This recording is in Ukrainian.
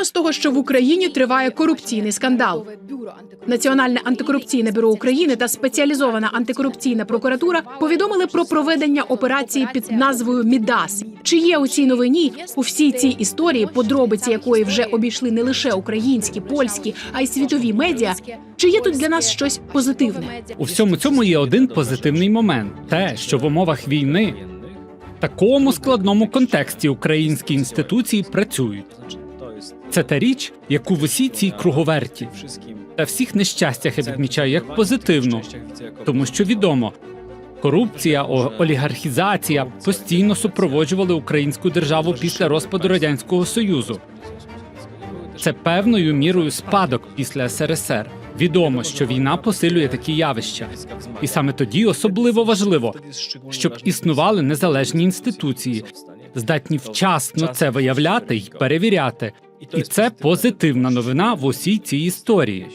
Почнемо з того, що в Україні триває корупційний скандал. Національне антикорупційне бюро України та спеціалізована антикорупційна прокуратура повідомили про проведення операції під назвою Мідас. Чи є у цій новині у всій цій історії, подробиці якої вже обійшли не лише українські, польські, а й світові медіа? Чи є тут для нас щось позитивне? У всьому цьому є один позитивний момент: те, що в умовах війни, такому складному контексті українські інституції працюють. Це та річ, яку в усій цій круговерті та всіх нещастях я відмічаю як позитивну, тому що відомо. Корупція, олігархізація постійно супроводжували українську державу після розпаду радянського союзу. Це певною мірою спадок після СРСР. Відомо, що війна посилює такі явища, і саме тоді особливо важливо, щоб існували незалежні інституції, здатні вчасно це виявляти й перевіряти. І це позитивна новина в усій цій історії.